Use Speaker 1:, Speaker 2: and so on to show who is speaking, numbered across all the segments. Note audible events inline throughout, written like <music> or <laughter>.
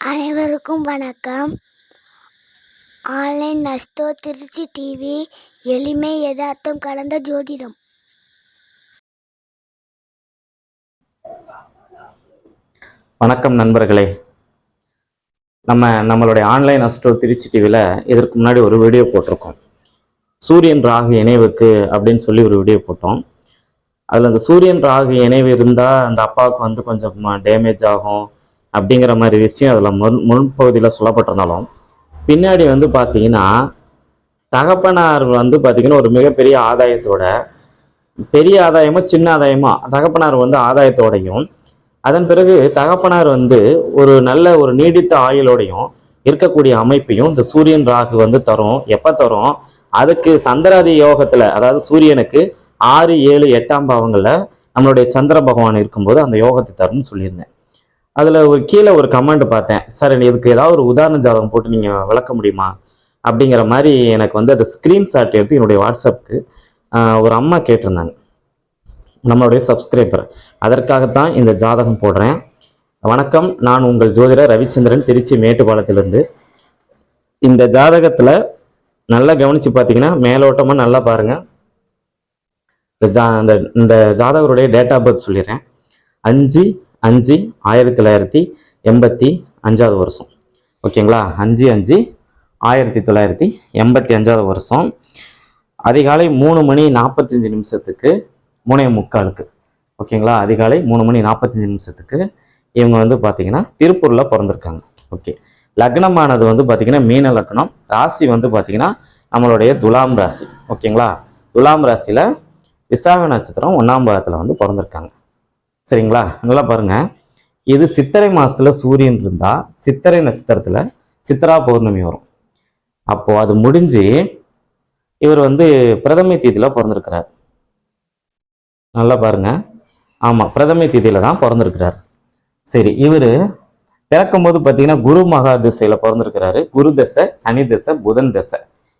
Speaker 1: அனைவருக்கும் வணக்கம். Online நஸ்தோ Trichy TV எளிமை யதார்த்தம் கலந்த ஜோதிடம்.
Speaker 2: வணக்கம் நண்பர்களே. நம்ம நம்மளுடைய ஆன்லைன் அஸ்ட்ரோ திருச்சி டிவியில் இதற்கு முன்னாடி ஒரு வீடியோ போட்டிருக்கோம். சூரியன் ராகு இணைவுக்கு அப்படின்னு சொல்லி ஒரு வீடியோ போட்டோம். அதில் அந்த சூரியன் ராகு இணைவு இருந்தால் அந்த அப்பாவுக்கு வந்து கொஞ்சம் டேமேஜ் ஆகும். அப்படிங்கிற மாதிரி விஷயம் அதில் முன் முன்பகுதியில் சொல்லப்பட்டிருந்தாலும் பின்னாடி வந்து பார்த்தீங்கன்னா தகப்பனார் வந்து பார்த்திங்கன்னா ஒரு மிகப்பெரிய ஆதாயத்தோட பெரிய ஆதாயமோ சின்ன ஆதாயமோ தகப்பனார் வந்து ஆதாயத்தோடையும் அதன் பிறகு தகப்பனார் வந்து ஒரு நல்ல ஒரு நீடித்த ஆயுளோடையும் இருக்கக்கூடிய அமைப்பையும் இந்த சூரியன் ராகு வந்து தரும். எப்போ தரும்? அதுக்கு சந்திராதி யோகத்தில் அதாவது சூரியனுக்கு ஆறு ஏழு எட்டாம் பாவங்களில் நம்மளுடைய சந்திர பகவான் இருக்கும்போது அந்த யோகத்தை தரும்னு சொல்லியிருந்தேன். அதில் ஒரு கீழே ஒரு கமெண்ட் பார்த்தேன். சார் இதுக்கு ஏதாவது ஒரு உதாரண ஜாதகம் போட்டு நீங்கள் விளக்க முடியுமா? அப்படிங்கிற மாதிரி எனக்கு வந்து அதை ஸ்க்ரீன்ஷாட் எடுத்து என்னுடைய வாட்ஸ்அப்புக்கு ஒரு அம்மா கேட்டிருந்தாங்க. நம்மளுடைய சப்ஸ்கிரைபர் அதற்காகத்தான் இந்த ஜாதகம் போடுறேன். வணக்கம் நான் உங்கள் ஜோதிடர் ரவிச்சந்திரன் திருச்சி மேட்டுப்பாளையத்திலிருந்து. இந்த ஜாதகத்தில் நல்லா கவனித்து பார்த்தீங்கன்னா மேலோட்டமாக நல்லா பாருங்கள் இந்த ஜா இந்த இந்த ஜாதகருடைய டேட் ஆஃப் பர்த் சொல்லிடுறேன். அஞ்சு அஞ்சு ஆயிரத்தி தொள்ளாயிரத்தி எண்பத்தி அஞ்சாவது வருஷம். ஓகேங்களா? அஞ்சு அஞ்சு ஆயிரத்தி தொள்ளாயிரத்தி எண்பத்தி அஞ்சாவது வருஷம். அதிகாலை மூணு மணி நாற்பத்தஞ்சு நிமிஷத்துக்கு மூணே முக்காலுக்கு. ஓகேங்களா? அதிகாலை மூணு மணி நாற்பத்தஞ்சு நிமிஷத்துக்கு இவங்க வந்து பார்த்தீங்கன்னா திருப்பூரில் பிறந்திருக்காங்க. ஓகே. லக்னமானது வந்து பார்த்தீங்கன்னா மீன லக்னம். ராசி வந்து பார்த்தீங்கன்னா நம்மளுடைய துலாம் ராசி. ஓகேங்களா? துலாம் ராசியில் விசாக நட்சத்திரம் ஒன்றாம் பாகத்தில் வந்து பிறந்திருக்காங்க. சரிங்களா? நல்லா பாருங்கள் இது சித்திரை மாதத்தில் சூரியன் இருந்தால் சித்திரை நட்சத்திரத்தில் சித்திரா பௌர்ணமி வரும். அப்போது அது முடிஞ்சு இவர் வந்து பிரதமை தேதியில் பிறந்திருக்கிறார். நல்லா பாருங்க. ஆமாம் பிரதமை தேதியில் தான் பிறந்திருக்கிறார். சரி இவர் பிறக்கும்போது பார்த்தீங்கன்னா குரு மகா திசையில் பிறந்திருக்கிறாரு. குரு தசை சனி தசை புதன் தசை.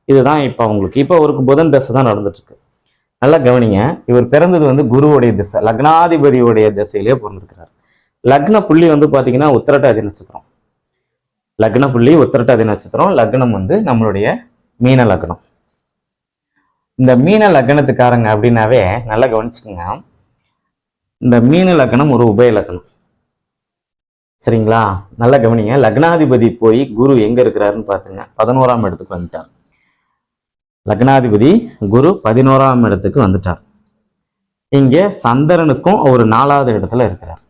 Speaker 2: இதுதான் இப்போ அவங்களுக்கு. இப்போ அவருக்கு புதன் தசை தான் நடந்துட்டுருக்கு நல்லா கவனிங்க. இவர் பிறந்தது வந்து குருவுடைய திசை லக்னாதிபதியுடைய திசையிலேயே பிறந்திருக்கிறார். லக்ன புள்ளி வந்து பார்த்தீங்கன்னா உத்திரட்டாதி நட்சத்திரம். லக்ன புள்ளி உத்திரட்டாதி நட்சத்திரம் லக்னம் வந்து நம்மளுடைய மீன லக்னம். இந்த மீன லக்னத்துக்காரங்க அப்படின்னாவே நல்லா கவனிச்சுக்கோங்க. இந்த மீன லக்னம் ஒரு உபய லக்னம். சரிங்களா? நல்லா கவனிங்க. லக்னாதிபதி போய் குரு எங்க இருக்கிறாருன்னு பாத்துங்க. பதினோராம் இடத்துக்கு வந்துட்டார். லக்னாதிபதி குரு பதினோராம் இடத்துக்கு வந்துட்டார். இங்கே சந்திரனுக்கும் ஒரு நாலாவது இடத்துல இருக்கிறார்.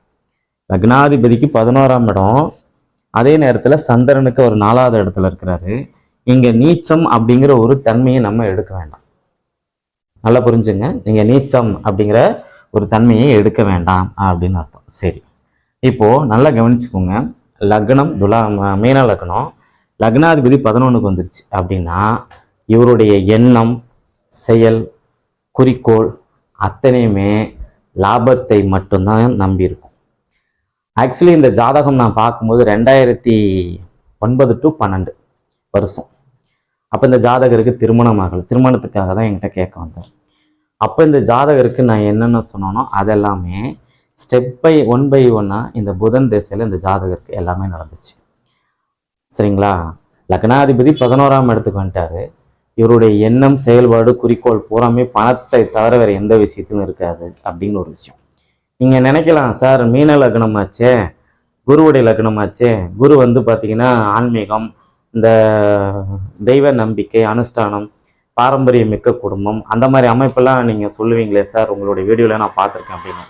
Speaker 2: லக்னாதிபதிக்கு பதினோராம் இடம். அதே நேரத்தில் சந்திரனுக்கு ஒரு நாலாவது இடத்துல இருக்கிறாரு. இங்க நீச்சம் அப்படிங்கிற ஒரு தன்மையை நம்ம எடுக்க வேண்டாம். நல்லா புரிஞ்சுங்க. நீங்க நீச்சம் அப்படிங்கிற ஒரு தன்மையை எடுக்க வேண்டாம் அப்படின்னு அர்த்தம். சரி. இப்போ நல்லா கவனிச்சுக்கோங்க. லக்னம் துலா மீன லக்னம். லக்னாதிபதி பதினொன்றுக்கு வந்துருச்சு அப்படின்னா இவருடைய எண்ணம் செயல் குறிக்கோள் அத்தனையுமே லாபத்தை மட்டும்தான் நம்பி இருக்கும் ஆக்சுவலி இந்த ஜாதகம் நான் பார்க்கும்போது ரெண்டாயிரத்தி ஒன்பது டு பன்னெண்டு வருஷம். அப்போ இந்த ஜாதகருக்கு திருமணம் ஆகலை. திருமணத்துக்காக தான் என்கிட்ட கேட்க வந்தார். அப்போ இந்த ஜாதகருக்கு நான் என்னென்ன சொன்னனோ அதெல்லாமே ஸ்டெப் பை ஒன் பை ஒன்னாக இந்த புதன் திசையில் இந்த ஜாதகருக்கு எல்லாமே நடந்துச்சு. சரிங்களா? லக்னாதிபதி பதினோராம் இடத்துக்கு வந்துட்டார். இவருடைய எண்ணம் செயல்பாடு குறிக்கோள் பூராமே பணத்தை தவிர வேற எந்த விஷயத்திலும் இருக்காது அப்படின்னு ஒரு விஷயம். நீங்கள் நினைக்கலாம் சார் மீன லக்னமாச்சே குருவுடைய லக்னமாச்சே குரு வந்து பார்த்தீங்கன்னா ஆன்மீகம் இந்த தெய்வ நம்பிக்கை அனுஷ்டானம் பாரம்பரியம் மிக்க குடும்பம் அந்த மாதிரி அமைப்பெல்லாம் நீங்கள் சொல்லுவீங்களே சார் உங்களுடைய வீடியோவில் நான் பார்த்துருக்கேன் அப்படின்னு.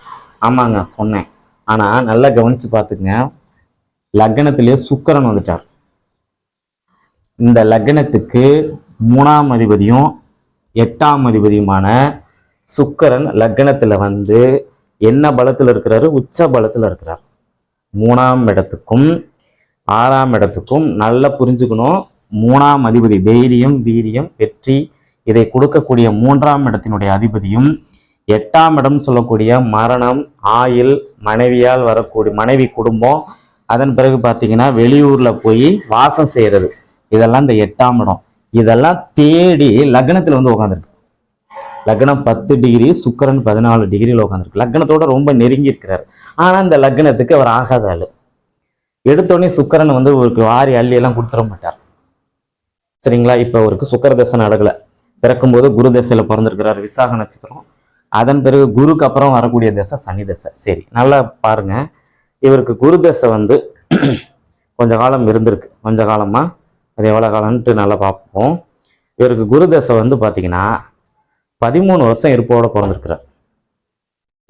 Speaker 2: ஆமாங்க சொன்னேன். ஆனால் நல்லா கவனித்து பார்த்துங்க லக்னத்திலேயே சுக்கரன் வந்துட்டார். இந்த லக்னத்துக்கு மூணாம் அதிபதியும் எட்டாம் அதிபதியுமான சுக்கரன் லக்னத்தில் வந்து என்ன பலத்தில் இருக்கிறாரு? உச்ச பலத்தில் இருக்கிறார். மூணாம் இடத்துக்கும் ஆறாம் இடத்துக்கும் நல்லா புரிஞ்சுக்கணும். மூணாம் அதிபதி தைரியம் வீரியம் வெற்றி இதை கொடுக்கக்கூடிய மூன்றாம் இடத்தினுடைய அதிபதியும் எட்டாம் இடம் சொல்லக்கூடிய மரணம் ஆயில் மனைவியால் வரக்கூடிய மனைவி குடும்பம் அதன் பிறகு பார்த்தீங்கன்னா வெளியூரில் போய் வாசம் செய்கிறது இதெல்லாம் இந்த எட்டாம் இடம். இதெல்லாம் தேடி லக்னத்தில் வந்து உட்காந்துருக்கு லக்னம் பத்து டிகிரி சுக்கரன் பதினாலு டிகிரியில் உட்காந்துருக்கு லக்னத்தோட ரொம்ப நெருங்கி இருக்கிறார். ஆனால் இந்த லக்னத்துக்கு அவர் ஆகாத ஆள். எடுத்தோடனே சுக்கரன் வந்து ஒரு வாரி அள்ளி எல்லாம் கொடுத்துட மாட்டார். சரிங்களா? இப்போ அவருக்கு சுக்கர தசை நடக்கலை. பிறக்கும்போது குரு தசையில் பிறந்திருக்கிறார் விசாக நட்சத்திரம். அதன் பிறகு குருக்கு அப்புறம் வரக்கூடிய தசை சனி தசை. சரி நல்லா பாருங்க. இவருக்கு குரு தசை வந்து <clears throat> கொஞ்ச காலம் இருந்திருக்கு. கொஞ்ச காலமாக அது எவ்வளோ காலம்ன்ட்டு நல்லா பார்ப்போம். இவருக்கு குரு தசை வந்து பார்த்தீங்கன்னா பதிமூணு வருஷம் இருப்போட பிறந்திருக்கிறார்.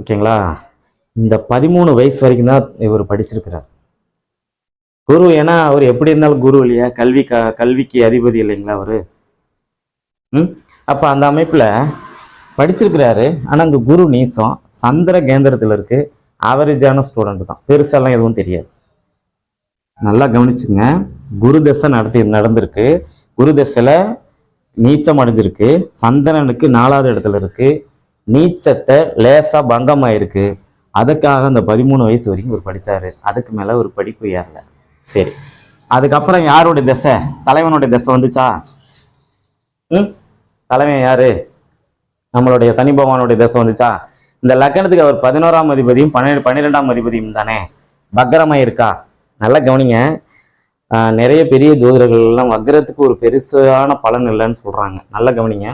Speaker 2: ஓகேங்களா? இந்த பதிமூணு வயசு வரைக்கும் தான் இவர் படிச்சிருக்கிறார். குரு ஏன்னா அவர் எப்படி இருந்தாலும் குரு இல்லையா? கல்வி க கல்விக்கு அதிபதி இல்லைங்களா அவர்? ம்? அப்போ அந்த அமைப்பில் படிச்சிருக்கிறாரு. ஆனால் அங்கே குரு நீசம் சந்திர கேந்திரத்தில் இருக்குது ஆவரேஜான ஸ்டூடெண்ட் தான். பெருசாலாம் எதுவும் தெரியாது. நல்லா கவனிச்சுங்க. குரு தசை நடத்தி நடந்திருக்கு. குரு தசையில் நீச்சம் அடைஞ்சிருக்கு. சந்திரனுக்கு நாலாவது இடத்துல இருக்கு. நீச்சத்தை லேசா பங்கமாயிருக்கு. அதுக்காக அந்த பதிமூணு வயசு வரைக்கும் இவர் படித்தார் அதுக்கு மேலே ஒரு படிப்பு ஏறல. சரி. அதுக்கப்புறம் யாருடைய தசை? தலைவனுடைய தசை வந்துச்சா? ம்? தலைவன் யாரு? நம்மளுடைய சனி பகவானுடைய தசை வந்துச்சா? இந்த லக்கணத்துக்கு அவர் பதினோராம் அதிபதியும் பன்னெண்டு பன்னிரெண்டாம் அதிபதியும் தானே? பக்கரமா இருக்கா நல்லா கவனிங்க. நிறைய பெரிய ஜோதிடர்கள்லாம் எல்லாம் ஒரு பெருசான பலன் இல்லைன்னு சொல்றாங்க. நல்லா கவனிங்க.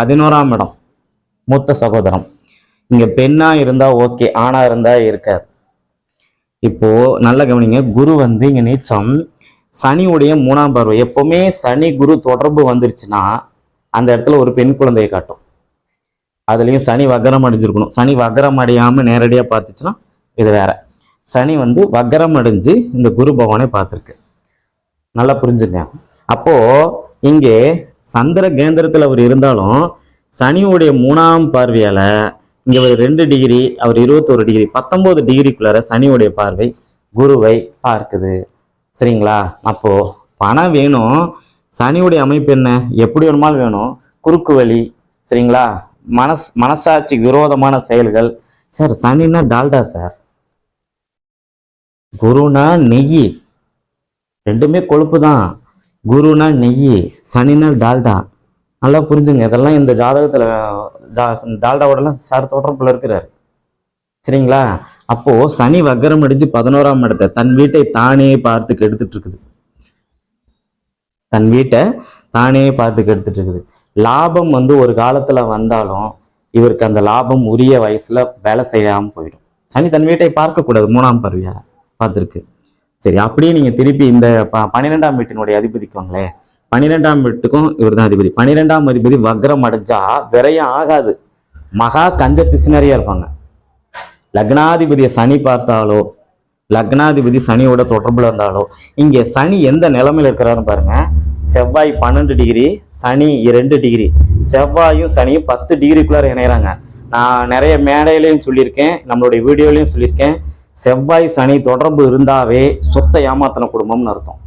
Speaker 2: பதினோராம் இடம். மூத்த சகோதரம். இங்க பெண்ணா இருந்தா ஓகே ஆணாக இருந்தா இருக்காது. இப்போ நல்ல கவனிங்க. குரு வந்து இங்க நீச்சம். சனியுடைய மூணாம் பார்வை. எப்போவுமே சனி குரு தொடர்பு வந்துருச்சுன்னா அந்த இடத்துல ஒரு பெண் குழந்தையை காட்டும். அதுலயும் சனி வக்கரம் அடைஞ்சிருக்கணும். சனி வக்கரம் அடையாம நேரடியா பார்த்துச்சுன்னா இது வேற. சனி வந்து வக்கரம் அடைஞ்சு இந்த குரு பகவானை பார்த்துருக்கு. நல்லா புரிஞ்சுங்க. அப்போது இங்கே சந்திர கேந்திரத்தில் அவர் இருந்தாலும் சனியுடைய மூணாம் பார்வையால் இங்கே ஒரு ரெண்டு டிகிரி அவர் இருபத்தோரு டிகிரி பத்தொம்போது டிகிரிக்குள்ளார சனியுடைய பார்வை குருவை பார்க்குது. சரிங்களா? அப்போது பணம் வேணும். சனியுடைய அமைப்பு என்ன? எப்படி வேணுமாலும் வேணும்? குறுக்கு வழி. சரிங்களா? மனஸ் மனசாட்சி விரோதமான செயல்கள். சார் சனின்னா டால்டா சார். குருனா நெய். ரெண்டுமே கொழுப்பு தான் குருனா நெய் சனினா டால்டா. நல்லா புரிஞ்சுங்க இதெல்லாம் இந்த ஜாதகத்துல ஜா- டால்டாவோடலாம் சார் தொடர்புல இருக்கிறாரு. சரிங்களா? அப்போ சனி வக்கரம் அடிஞ்சு பதினோராம் இடத்தை தன் வீட்டை தானே பார்த்து கெடுத்துட்டு இருக்குது. தன் வீட்டை தானே பார்த்து கெடுத்துட்டு இருக்குது. லாபம் வந்து ஒரு காலத்துல வந்தாலும் இவருக்கு அந்த லாபம் உரிய வயசுல வேலை செய்யாம போயிடும். சனி தன் வீட்டை பார்க்கக்கூடாது மூணாம் பருவியாக பார்த்துருக்கு. சரி அப்படியே நீங்க திருப்பி இந்த ப- பன்னிரெண்டாம் வீட்டினுடைய அதிபதிக்கு வாங்களேன். பன்னிரெண்டாம் வீட்டுக்கும் இவர் தான் அதிபதி. பன்னிரெண்டாம் அதிபதி வக்ரம் அடைஞ்சா விரயம் ஆகாது. மகா கஞ்ச பிசினரியா இருப்பாங்க. லக்னாதிபதியை சனி பார்த்தாலோ லக்னாதிபதி சனியோட தொடர்புல இருந்தாலோ இங்கே சனி எந்த நிலமையில் இருக்கிறாருன்னு பாருங்க. செவ்வாய் பன்னெண்டு டிகிரி சனி ரெண்டு டிகிரி. செவ்வாயும் சனியும் பத்து டிகிரிக்குள்ளார இணையிறாங்க. நான் நிறைய மேடையிலையும் சொல்லியிருக்கேன் நம்மளுடைய வீடியோலையும் சொல்லியிருக்கேன். செவ்வாய் சனி தொடர்பு இருந்தாவே சொத்தை ஏமாத்தின குடும்பம்னு அர்த்தம்.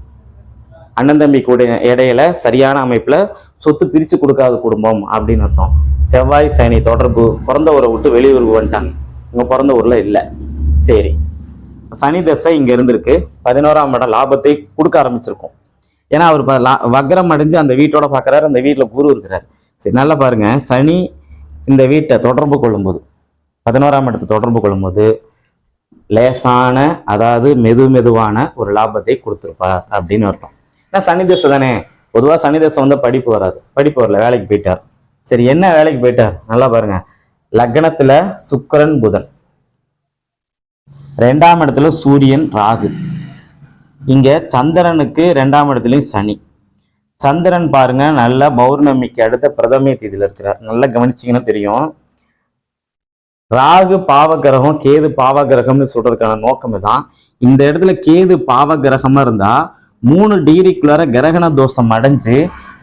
Speaker 2: அண்ணன் தம்பி கூட இடையில சரியான அமைப்புல சொத்து பிரிச்சு கொடுக்காத குடும்பம் அப்படின்னு அர்த்தம். செவ்வாய் சனி தொடர்பு பிறந்த ஊரை விட்டு வெளியூருக்கு வந்துட்டாங்க. இங்க பிறந்த ஊர்ல இல்லை. சரி. சனி தசை இங்க இருந்திருக்கு. பதினோராம் இடம் லாபத்தை கொடுக்க ஆரம்பிச்சிருக்கும். ஏன்னா அவர் ப- லா- வக்ரம் அடைஞ்சு அந்த வீட்டோட பார்க்குறாரு அந்த வீட்டுல குரு இருக்கிறார். சரி நல்லா பாருங்க. சனி இந்த வீட்டை தொடர்பு கொள்ளும்போது பதினோராம் இடத்தை தொடர்பு கொள்ளும்போது லேசான அதாவது மெது மெதுவான ஒரு லாபத்தை கொடுத்துருப்பார் அப்படின்னு அர்த்தம். ஏன்னா சனி தசை தானே. பொதுவாக சனி தசை வந்து படிப்பு வராது. படிப்பு வரல வேலைக்கு போயிட்டார். சரி என்ன வேலைக்கு போயிட்டார்? நல்லா பாருங்க. லக்னத்துல சுக்கரன் புதன். ரெண்டாம் இடத்துல சூரியன் ராகு. இங்க சந்திரனுக்கு ரெண்டாம் இடத்துலையும் சனி. சந்திரன் பாருங்க நல்ல பௌர்ணமிக்கு அடுத்த பிரதமை தேதியில இருக்கிறார். நல்லா கவனிச்சிங்கன்னா தெரியும். ராகு பாவகிரகம் கேது பாவகிரகம்னு சொல்றதுக்கான நோக்கம் தான் இந்த இடத்துல கேது பாவகிரகமா இருந்தா மூணு டிகிரிக்குள்ளார கிரகண தோஷம் அடைஞ்சு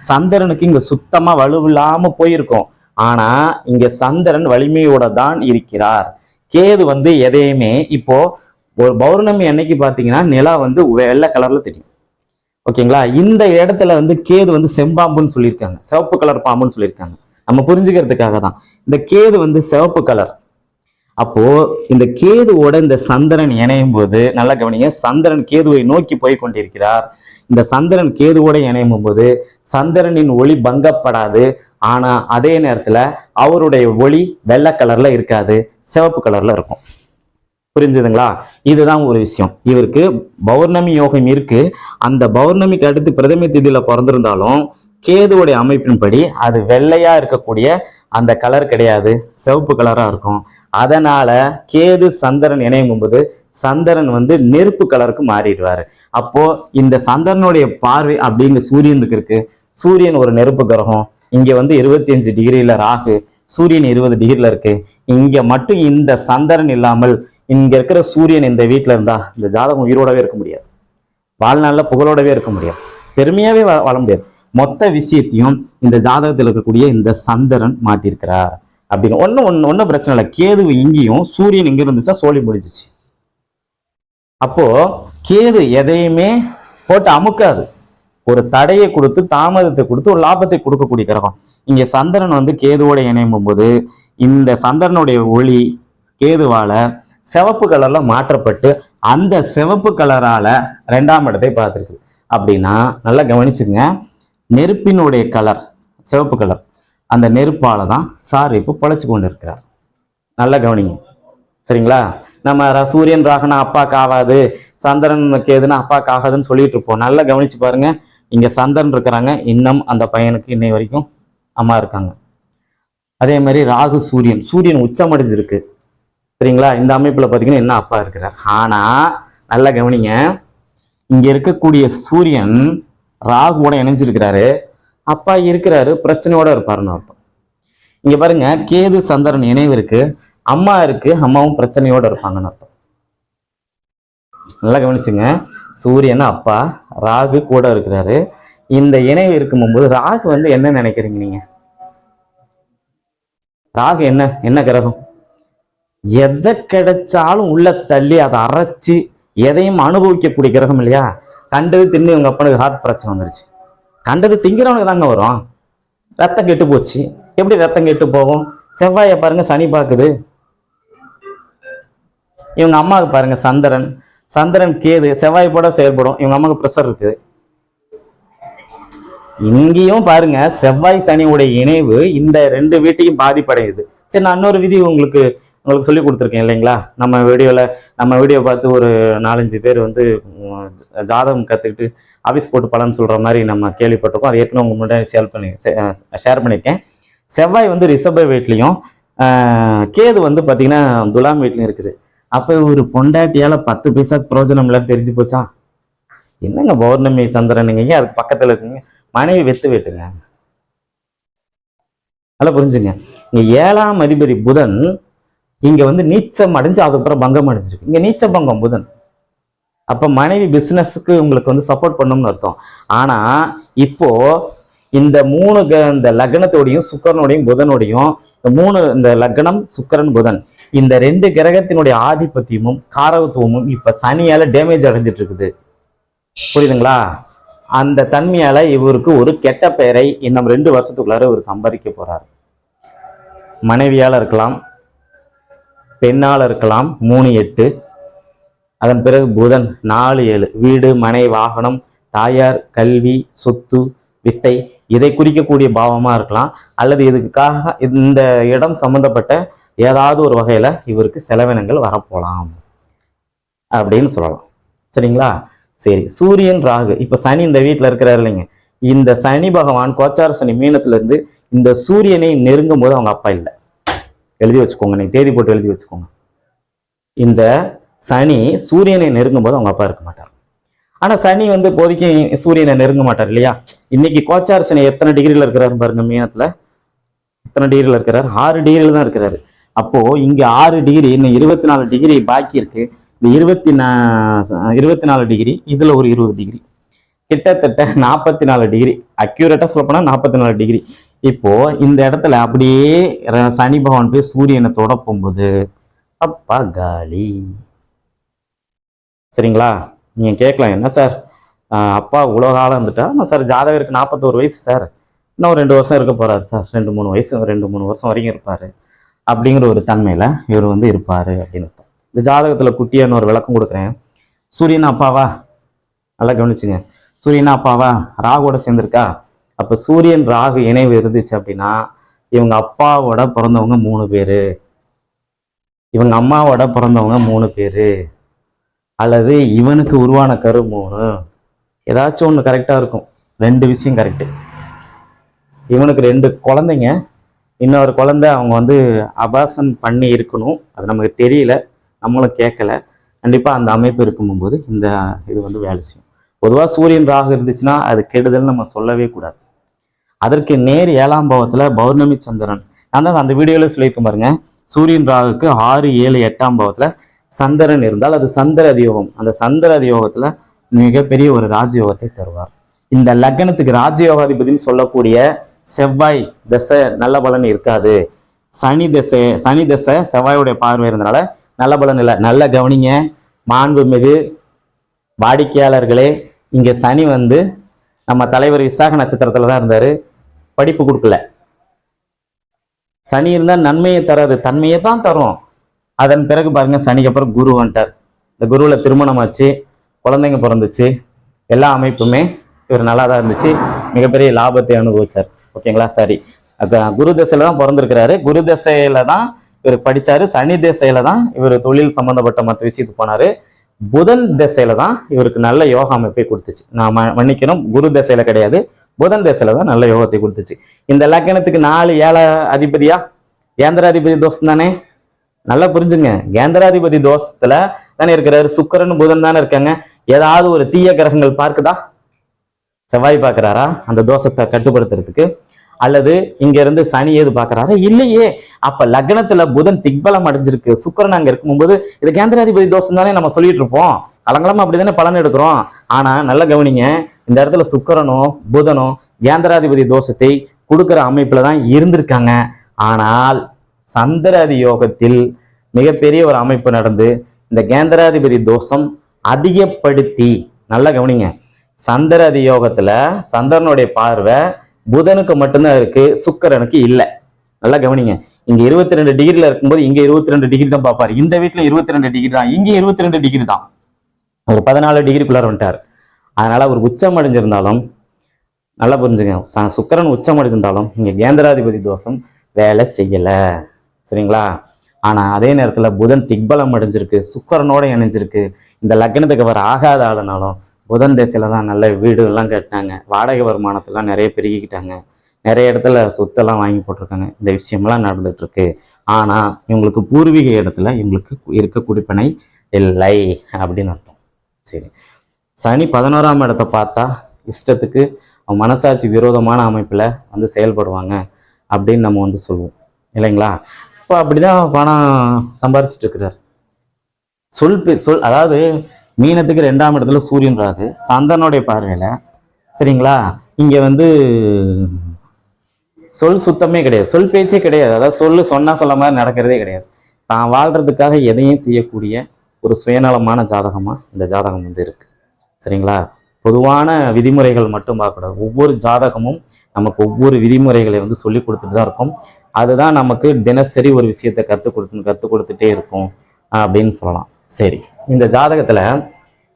Speaker 2: சந்திரனுக்கு இங்க சுத்தமா வலுவில்லாம போயிருக்கும். ஆனா இங்க சந்திரன் வலிமையோட தான் இருக்கிறார். கேது வந்து எதையுமே இப்போ ஒரு பௌர்ணமி அன்னைக்கு பாத்தீங்கன்னா நிலா வந்து வெள்ளை கலர்ல தெரியும். ஓகேங்களா? இந்த இடத்துல வந்து கேது வந்து செம்பாம்புன்னு சொல்லியிருக்காங்க. சிவப்பு கலர் பாம்புன்னு சொல்லியிருக்காங்க. நம்ம புரிஞ்சுக்கிறதுக்காக தான். இந்த கேது வந்து சிவப்பு கலர் அப்போ இந்த கேதுவோட இந்த சந்திரன் இணையும் போது நல்லா கவனிங்க சந்திரன் கேதுவை நோக்கி போய் கொண்டிருக்கிறார். இந்த சந்திரன் கேதுவோட இணையும் போது சந்திரனின் ஒளி பங்கப்படாது. ஆனா அதே நேரத்துல அவருடைய ஒளி வெள்ளை கலர்ல இருக்காது சிவப்பு கலர்ல இருக்கும். புரிஞ்சுதுங்களா? இதுதான் ஒரு விஷயம். இவருக்கு பௌர்ணமி யோகம் இருக்கு. அந்த பௌர்ணமிக்கு அடுத்து பிரதம திதியில பிறந்திருந்தாலும் கேதுவோடைய அமைப்பின்படி அது வெள்ளையா இருக்கக்கூடிய அந்த கலர் கிடையாது சிவப்பு கலரா இருக்கும். அதனால கேது சந்திரன் இணையும் போது சந்திரன் வந்து நெருப்பு கலருக்கு மாறிடுவாரு. அப்போ இந்த சந்திரனுடைய பார்வை அப்படிங்கிற சூரியனுக்கு இருக்கு. சூரியன் ஒரு நெருப்பு கிரகம். இங்க வந்து இருபத்தி அஞ்சு டிகிரியில ராகு. சூரியன் இருபது டிகிரில இருக்கு. இங்க மட்டும் இந்த சந்திரன் இல்லாமல் இங்க இருக்கிற சூரியன் இந்த வீட்டுல இருந்தா இந்த ஜாதகம் உயிரோடவே இருக்க முடியாது. வாழ்நாளில் புகழோடவே இருக்க முடியாது. பெருமையாவே வா- வாழ முடியாது. மொத்த விஷயத்தையும் இந்த ஜாதகத்தில் இருக்கக்கூடிய இந்த சந்திரன் மாற்றிருக்கிறார் அப்படின்னு ஒன்றும் ஒன்று ஒன்றும் பிரச்சனை இல்லை. கேது இங்கேயும் சூரியன் இங்கே இருந்துச்சா சோழி முடிஞ்சிச்சு. அப்போது கேது எதையுமே போட்டு அமுக்காது. ஒரு தடையை கொடுத்து தாமதத்தை கொடுத்து ஒரு லாபத்தை கொடுக்கக்கூடிய கிரகம். இங்கே சந்திரன் வந்து கேதுவோட இணையும் போது இந்த சந்திரனுடைய ஒளி கேதுவால சிவப்பு கலர்ல மாற்றப்பட்டு அந்த சிவப்பு கலரால ரெண்டாம் இடத்தை பார்த்துருக்கு. அப்படின்னா நல்லா கவனிச்சுங்க நெருப்பினுடைய கலர் சிவப்பு கலர் அந்த நெருப்பால் தான் சார் இப்போ பொழைச்சு கொண்டு இருக்கிறார் நல்லா கவனிங்க. சரிங்களா? நம்ம சூரியன் ராகனா அப்பாக்கு ஆகாது சந்திரன் கேதுன்னா அப்பாக்கு ஆகாதுன்னு சொல்லிட்டு இருப்போம். நல்லா கவனிச்சு பாருங்க. இங்க சந்திரன் இருக்கிறாங்க. இன்னும் அந்த பையனுக்கு இன்னை வரைக்கும் அம்மா இருக்காங்க. அதே மாதிரி ராகு சூரியன். சூரியன் உச்சமடைஞ்சிருக்கு. சரிங்களா? இந்த அமைப்புல பாத்தீங்கன்னா என்ன அப்பா இருக்கிறார். ஆனா நல்லா கவனிங்க. இங்க இருக்கக்கூடிய சூரியன் ராகுவோட இணைஞ்சிருக்கிறாரு. அப்பா இருக்கிறாரு பிரச்சனையோட இருப்பாருன்னு அர்த்தம். இங்க பாருங்க கேது சந்திரன் இணைவு இருக்கு அம்மா இருக்கு அம்மாவும் பிரச்சனையோட இருப்பாங்கன்னு அர்த்தம். நல்லா கவனிச்சுங்க. சூரியன் அப்பா ராகு கூட இருக்கிறாரு. இந்த இணைவு இருக்கும்போது ராகு வந்து என்ன நினைக்கிறீங்க நீங்க? ராகு என்ன என்ன கிரகம்? எதை கிடைச்சாலும் உள்ள தள்ளி அதை அரைச்சு எதையும் அனுபவிக்கக்கூடிய கிரகம் இல்லையா? கண்டது தின்னு உங்க அப்பனுக்கு ஹார்ட் பிரச்சனை வந்துருச்சு. கண்டது திங்கிறவனுக்கு தாங்க வரும். ரத்தம் கெட்டு போச்சு. எப்படி ரத்தம் கெட்டு போகும்? செவ்வாயை பாருங்க சனி பார்க்குது. இவங்க அம்மாவுக்கு பாருங்க சந்திரன். சந்திரன் கேது செவ்வாய் போட செயல்படும். இவங்க அம்மாவுக்கு ப்ரெஷர் இருக்குது. இங்கேயும் பாருங்க செவ்வாய் சனியுடைய இணைவு இந்த ரெண்டு வீட்டையும் பாதிப்படையுது. சரி நான் இன்னொரு விதி உங்களுக்கு உங்களுக்கு சொல்லி கொடுத்துருக்கேன் இல்லைங்களா? நம்ம வீடியோவில் நம்ம வீடியோ பார்த்து ஒரு நாலஞ்சு பேர் வந்து ஜாதகம் கற்றுக்கிட்டு ஆஃபீஸ் போட்டு பலன் சொல்கிற மாதிரி நம்ம கேள்விப்பட்டிருக்கோம். அது ஏற்கனவே உங்க முன்னாடி ஷேர் பண்ணி ஷேர் பண்ணியிருக்கேன். செவ்வாய் வந்து ரிஷப வீட்லேயும் கேது வந்து பார்த்தீங்கன்னா துலாம் வீட்லையும் இருக்குது. அப்போ ஒரு பொண்டாட்டியால் பத்து பைசா பிரயோஜனம் இல்லைன்னு தெரிஞ்சு போச்சா? என்னங்க பௌர்ணமி சந்திரனுங்க? ஏன் அதுக்கு பக்கத்தில் இருக்குங்க? மனைவி வெத்து வெட்டுங்க நல்லா புரிஞ்சுங்க. இங்கே ஏழாம் அதிபதி புதன் இங்கே வந்து நீச்சம் அடைஞ்சு அதுக்கப்புறம் பங்கம் அடைஞ்சிருக்கு. இங்கே நீச்ச பங்கம் புதன். அப்போ மனைவி பிஸ்னஸுக்கு உங்களுக்கு வந்து சப்போர்ட் பண்ணும்னு அர்த்தம். ஆனால் இப்போது இந்த மூணு க- இந்த லக்னத்தோடையும் சுக்கரனோடையும் புதனோடையும் இந்த மூணு இந்த லக்னம் சுக்கரன் புதன் இந்த ரெண்டு கிரகத்தினுடைய ஆதிபத்தியமும் காரகத்துவமும் இப்போ சனியால் டேமேஜ் அடைஞ்சிட்டு இருக்குது புரியுதுங்களா? அந்த தன்மையால் இவருக்கு ஒரு கெட்ட பெயரை இன்னும் ரெண்டு வருஷத்துக்குள்ளார இவர் சம்பாதிக்க போகிறார் மனைவியால் இருக்கலாம் பெண்ணால் இருக்கலாம் மூணு எட்டு. அதன் பிறகு புதன் நாலு ஏழு. வீடு மனை வாகனம் தாயார் கல்வி சொத்து வித்தை இதை குறிக்கக்கூடிய பாவமாக இருக்கலாம். அல்லது இதுக்காக இந்த இடம் சம்பந்தப்பட்ட ஏதாவது ஒரு வகையில் இவருக்கு செலவினங்கள் வரப்போகலாம் அப்படின்னு சொல்லலாம். சரிங்களா? சரி சூரியன் ராகு. இப்போ சனி இந்த வீட்டில் இருக்கிறார் இல்லைங்க. இந்த சனி பகவான் கோச்சார சனி மீனத்துலேருந்து இந்த சூரியனை நெருங்கும் போது அவங்க அப்பா இல்லை. எழுதி வச்சுக்கோங்க. நீங்க தேதி போட்டு எழுதி வச்சுக்கோங்க. இந்த சனி சூரியனை நெருங்கும் போது அவங்க அப்பா இருக்க மாட்டார். ஆனா சனி வந்து இப்போதைக்கு சூரியனை நெருங்க மாட்டார் இல்லையா? இன்னைக்கு கோச்சார் சனி எத்தனை டிகிரில இருக்கிறாரு பாருங்க மீனத்துல? எத்தனை டிகிரில இருக்கிறார்? ஆறு டிகிரியில் தான் இருக்கிறாரு. அப்போ இங்க ஆறு டிகிரி இன்னும் இருபத்தி நாலு டிகிரி பாக்கி இருக்கு. இந்த இருபத்தி நா இருபத்தி நாலு டிகிரி இதுல ஒரு இருபது டிகிரி. கிட்டத்தட்ட நாற்பத்தி நாலு டிகிரி. அக்யூரேட்டா சொல்ல போனா நாற்பத்தி நாலு டிகிரி. இப்போ இந்த இடத்துல அப்படியே சனி பகவான் போய் சூரியனை தொட போகும்போது அப்பா காலி. சரிங்களா? நீங்க கேட்கலாம் என்ன சார்? அப்பா இவ்வளோ காலம் இருந்துட்டா? ஆமாம் சார் ஜாதகருக்கு நாற்பத்தோரு வயசு சார். இன்னும் ரெண்டு வருஷம் இருக்க போறாரு சார். ரெண்டு மூணு வயசு ரெண்டு மூணு வருஷம் வரைக்கும் இருப்பாரு. அப்படிங்கிற ஒரு தன்மையில இவர் வந்து இருப்பாரு அப்படின்னு அர்த்தம். இந்த ஜாதகத்துல குட்டியான்னு ஒரு விளக்கம் கொடுக்குறேன். சூரியன் அப்பாவா நல்லா கவனிச்சுங்க. சூரியன் அப்பாவா ராகுவோட சேர்ந்துருக்கா? அப்ப சூரியன் ராகு இணைவு இருந்துச்சு அப்படின்னா இவங்க அப்பாவோட பிறந்தவங்க மூணு பேரு. இவங்க அம்மாவோட பிறந்தவங்க மூணு பேர். அல்லது இவனுக்கு உருவான கரு மூணு. ஏதாச்சும் ஒன்று கரெக்டாக இருக்கும். ரெண்டு விஷயம் கரெக்டு இவனுக்கு ரெண்டு குழந்தைங்க. இன்னொரு குழந்தை அவங்க வந்து அபாசன் பண்ணி இருக்கணும். அது நமக்கு தெரியல. நம்மளும் கேட்கல. கண்டிப்பாக அந்த அமைப்பு இருக்கும்போது இந்த இது வந்து வேலை செய்யும். பொதுவாக சூரியன் ராகு இருந்துச்சுன்னா அது கெடுதல் நம்ம சொல்லவே கூடாது. அதற்கு நேர் ஏழாம் பாவத்தில் பௌர்ணமி சந்திரன். நான் தான் அந்த வீடியோவில் சொல்லியிருக்கேன் பாருங்க. சூரியன் ராகுக்கு ஆறு ஏழு எட்டாம் பாவத்தில் சந்திரன் இருந்தால் அது சந்திர அதியோகம். அந்த சந்திர அதியோகத்தில் மிகப்பெரிய ஒரு ராஜயோகத்தை தருவார். இந்த லக்னத்துக்கு ராஜயோகாதிபதினு சொல்லக்கூடிய செவ்வாய் தசை நல்ல பலன் இருக்காது. சனி தசை சனி தசை செவ்வாயுடைய பார்வை இருந்தனால நல்ல பலன் இல்லை. நல்ல கவனிங்க. மாண்புமிகு வாடிக்கையாளர்களே இங்கே சனி வந்து நம்ம தலைவர் விசாக நட்சத்திரத்தில் தான் இருந்தார். படிப்பு கொடுக்கல. சனி இருந்தா நன்மையை தராது. தன்மையை தான் தரும். அதன் பிறகு பாருங்க சனிக்கு அப்புறம் குரு வந்துட்டார். இந்த குருவுல திருமணம் ஆச்சு குழந்தைங்க பிறந்துச்சு. எல்லா அமைப்புமே இவர் நல்லா தான் இருந்துச்சு. மிகப்பெரிய லாபத்தை அனுபவிச்சார். ஓகேங்களா? சரி. குரு தசையில தான் பிறந்திருக்கிறாரு. குரு தசையில தான் இவர் படிச்சாரு. சனி திசையில தான் இவர் தொழில் சம்பந்தப்பட்ட மற்ற விஷயத்துக்கு போனாரு. புதன் திசையில தான் இவருக்கு நல்ல யோக அமைப்பை கொடுத்துச்சு. நான் ம- மன்னிக்கணும் குரு திசையில கிடையாது. புதன் திசையில தான் நல்ல யோகத்தை கொடுத்துச்சு. இந்த லக்கணத்துக்கு நாலு ஏழ அதிபதியா? கேந்திராதிபதி தோஷம் தானே? நல்லா புரிஞ்சுங்க. கேந்திராதிபதி தோஷத்துல தானே இருக்கிறாரு. சுக்கரன் புதன் தானே இருக்காங்க. ஏதாவது ஒரு தீய கிரகங்கள் பார்க்குதா? செவ்வாய் பார்க்குறாரா? அந்த தோஷத்தை கட்டுப்படுத்துறதுக்கு அல்லது இங்கிருந்து சனி ஏது பார்க்கறாரா? இல்லையே. அப்போ லக்னத்தில் புதன் திக்பலம் அடைஞ்சிருக்கு. சுக்கரன் அங்கே இருக்கும்போது இது கேந்திராதிபதி தோஷம் தானே நம்ம சொல்லிட்டு இருப்போம். அப்படி தானே பலன் எடுக்கிறோம். ஆனால் நல்ல கவனிங்க. இந்த இடத்துல சுக்கரனும் புதனும் கேந்திராதிபதி தோஷத்தை கொடுக்குற அமைப்பில் தான் இருந்திருக்காங்க. ஆனால் சந்திராதி யோகத்தில் மிகப்பெரிய ஒரு அமைப்பு நடந்து இந்த கேந்திராதிபதி தோஷம் அதிகப்படுத்தி நல்லா கவனிங்க. சந்திராதி யோகத்தில் சந்திரனுடைய பார்வை புதனுக்கு மட்டும்தான் இருக்கு சுக்கரனுக்கு இல்லை. நல்லா கவனிங்க. இங்க இருபத்தி ரெண்டு டிகிரில இருக்கும்போது இங்க இருபத்தி ரெண்டு டிகிரி தான் பார்ப்பாரு. இந்த வீட்டுல இருபத்தி ரெண்டு டிகிரி தான் இங்க இருபத்தி ரெண்டு டிகிரி தான். ஒரு பதினாலு டிகிரிக்குள்ளார வந்துட்டார். அதனால அவர் உச்சம் அடைஞ்சிருந்தாலும் நல்லா புரிஞ்சுங்க. ச- உச்சம் அடைஞ்சிருந்தாலும் இங்க கேந்திராதிபதி தோஷம் வேலை செய்யல. சரிங்களா? ஆனா அதே நேரத்துல புதன் திக்பலம் அடைஞ்சிருக்கு சுக்கரனோட இணைஞ்சிருக்கு. இந்த லக்னத்துக்கு அவர் ஆகாத ஆளுனாலும் புதன் திசையில தான் நல்ல வீடு எல்லாம் கட்டினாங்க. வாடகை வருமானத்தெல்லாம் நிறைய பெருகிக்கிட்டாங்க. நிறைய இடத்துல சொத்தெல்லாம் வாங்கி போட்டிருக்காங்க. இந்த விஷயம்லாம் நடந்துகிட்ருக்கு ஆனால் இவங்களுக்கு பூர்வீக இடத்துல இவங்களுக்கு இருக்க குடிப்பனை இல்லை அப்படின்னு அர்த்தம். சரி. சனி பதினோராம் இடத்த பார்த்தா இஷ்டத்துக்கு அவன் மனசாட்சி விரோதமான அமைப்பில் வந்து செயல்படுவாங்க அப்படின்னு நம்ம வந்து சொல்லுவோம். இல்லைங்களா? இப்போ அப்படிதான் பணம் சம்பாரிச்சிட்டு இருக்கிறார். சொல் சொல் அதாவது மீனத்துக்கு ரெண்டாம் இடத்துல சூரியன் ராகு சந்தனுடைய பார்வையில் சரிங்களா? இங்கே வந்து சொல் சுத்தமே கிடையாது. சொல் பேச்சே கிடையாது. அதாவது சொல்லு சொன்னால் சொல்ல மாதிரி நடக்கிறதே கிடையாது. தான் வாழ்றதுக்காக எதையும் செய்யக்கூடிய ஒரு சுயநலமான ஜாதகமாக இந்த ஜாதகம் வந்து இருக்குது சரிங்களா? பொதுவான விதிமுறைகள் மட்டும் பார்க்கக்கூடாது. ஒவ்வொரு ஜாதகமும் நமக்கு ஒவ்வொரு விதிமுறைகளை வந்து சொல்லி கொடுத்துட்டு தான் இருக்கும். அதுதான் நமக்கு தினசரி ஒரு விஷயத்தை கற்றுக் கொடுத்து கற்றுக் கொடுத்துட்டே இருக்கும் அப்படின்னு சொல்லலாம். சரி. இந்த ஜாதகத்தில்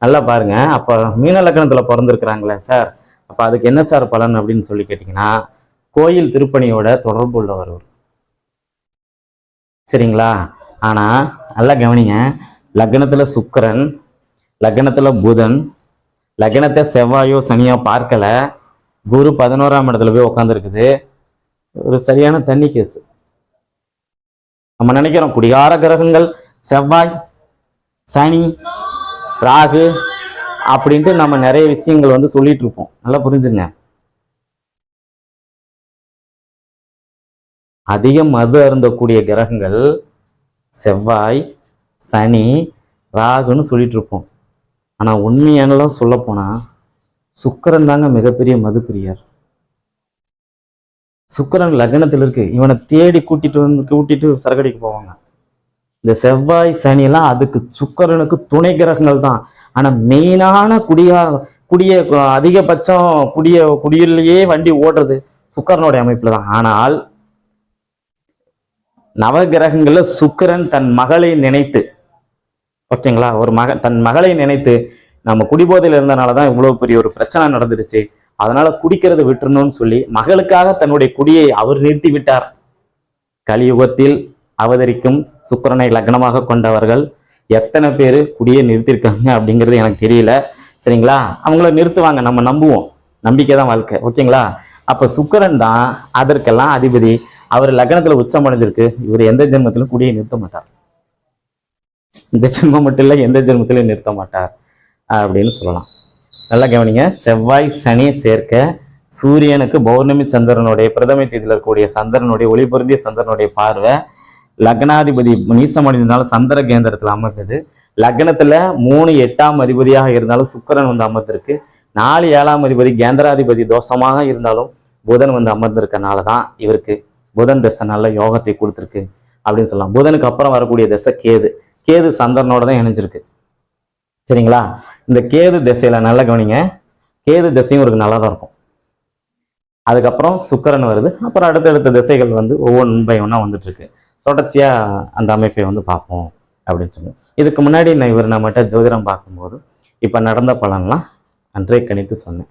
Speaker 2: நல்லா பாருங்கள் அப்போ மீன லக்னத்தில் பிறந்திருக்கிறாங்களே சார் அப்போ அதுக்கு என்ன சார் பலன் அப்படின்னு சொல்லி கேட்டிங்கன்னா கோயில் திருப்பணியோட தொடர்பு உள்ளவர் சரிங்களா? ஆனால் நல்லா கவனிங்க. லக்னத்தில் சுக்கிரன் லக்னத்தில் புதன் லக்னத்தை செவ்வாயோ சனியோ பார்க்கலை. குரு பதினோராம் இடத்துல போய் உட்காந்துருக்குது ஒரு சரியான தண்ணி கேஸ் நம்ம நினைக்கிறோம் குடிகார கிரகங்கள் செவ்வாய் சனி ராகு அப்படின்ட்டு நம்ம நிறைய விஷயங்கள் வந்து சொல்லிட்டு இருப்போம் நல்லா புரிஞ்சுங்க. அதிகம் மது அருந்தக்கூடிய கிரகங்கள் செவ்வாய் சனி ராகுன்னு சொல்லிட்டு இருப்போம் ஆனா உண்மையானலாம் சொல்ல போனா சுக்கிரன் தாங்க மிகப்பெரிய மதுப்பிரியர். சுக்கிரன் லக்னத்தில் இருக்கு இவனை தேடி கூட்டிட்டு வந்து கூட்டிட்டு சரக்கடிக்கு போவாங்க. இந்த செவ்வாய் சனி எல்லாம் அதுக்கு சுக்கரனுக்கு துணை கிரகங்கள் தான். ஆனா மெயினான குடியா குடிய அதிகபட்சம் குடிய குடியிலேயே வண்டி ஓடுறது சுக்கரனுடைய அமைப்புல தான். ஆனால் நவகிரகங்கள்ல சுக்கரன் தன் மகளை நினைத்து ஓகேங்களா ஒரு மக தன் மகளை நினைத்து நம்ம குடிபோதையில் இருந்தனால தான் இவ்வளவு பெரிய ஒரு பிரச்சனை நடந்துருச்சு. அதனால குடிக்கிறத விட்டுறணும்னு சொல்லி மகளுக்காக தன்னுடைய குடியை அவர் நிறுத்தி விட்டார். கலியுகத்தில் அவதரிக்கும் சுக்கிரனை லக்னமாக கொண்டவர்கள் எத்தனை பேர் குடியே நிறுத்திருக்காங்க அப்படிங்கிறது எனக்கு தெரியல. சரிங்களா? அவங்கள நிறுத்துவாங்க நம்ம நம்புவோம். நம்பிக்கை தான் வாழ்க்கை ஓகேங்களா? அப்போ சுக்கரன் தான் அதற்கெல்லாம் அதிபதி. அவர் லக்னத்தில் உச்சம் அடைஞ்சிருக்கு. இவர் எந்த ஜென்மத்திலும் குடியை நிறுத்த மாட்டார். இந்த ஜென்மம் மட்டும் இல்லை எந்த ஜென்மத்திலும் நிறுத்த மாட்டார் அப்படின்னு சொல்லலாம். நல்லா கவனிங்க. செவ்வாய் சனி சேர்க்க சூரியனுக்கு பௌர்ணமி சந்திரனுடைய பிரதமை தேதியில் இருக்கக்கூடிய சந்திரனுடைய ஒளி பொருந்திய சந்திரனுடைய பார்வை லக்னாதிபதி நீசமடைந்ததுனால சந்திர கேந்திரத்தில் அமர்ந்தது. லக்னத்துல மூணு எட்டாம் அதிபதியாக இருந்தாலும் சுக்கரன் வந்து அமர்ந்திருக்கு. நாலு ஏழாம் அதிபதி கேந்திராதிபதி தோஷமாக இருந்தாலும் புதன் வந்து அமர்ந்திருக்கனால தான் இவருக்கு புதன் தசை நல்ல யோகத்தை கொடுத்துருக்கு அப்படின்னு சொல்லலாம். புதனுக்கு அப்புறம் வரக்கூடிய தசை கேது. கேது சந்திரனோட தான் இணைஞ்சிருக்கு. சரிங்களா? இந்த கேது திசையில நல்ல கவனிங்க. கேது திசையும் இவருக்கு நல்லா தான் இருக்கும். அதுக்கப்புறம் சுக்கரன் வருது. அப்புறம் அடுத்தடுத்த திசைகள் வந்து ஒவ்வொன்று பை ஒன்றா வந்துட்டு இருக்கு. தொடர்ச்சியாக அந்த அமைப்பை வந்து பார்ப்போம் அப்படின்னு சொல்லி. இதுக்கு முன்னாடி நான் இவர் நம்மகிட்ட ஜோதிடம் பார்க்கும்போது இப்போ நடந்த பலன்லாம் அன்றே கணித்து சொன்னேன்.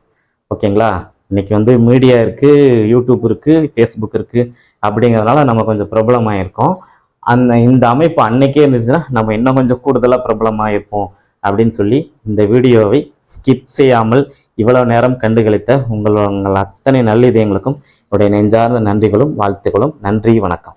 Speaker 2: ஓகேங்களா? இன்னைக்கு வந்து மீடியா இருக்கு யூடியூப் இருக்கு ஃபேஸ்புக் இருக்குது அப்படிங்கிறதுனால நம்ம கொஞ்சம் பிரபலமாக இருக்கோம் அந்த இந்த அமைப்பு அன்னைக்கே இருந்துச்சுன்னா நம்ம இன்னும் கொஞ்சம் கூடுதலாக பிரபலமாக இருப்போம் அப்படின்னு சொல்லி இந்த வீடியோவை ஸ்கிப் செய்யாமல் இவ்வளவு நேரம் கண்டுகளித்த உங்கள் உங்கள் அத்தனை நல்ல இதயங்களுக்கும் என்னுடைய நெஞ்சார்ந்த நன்றிகளும் வாழ்த்துக்களும். நன்றி வணக்கம்.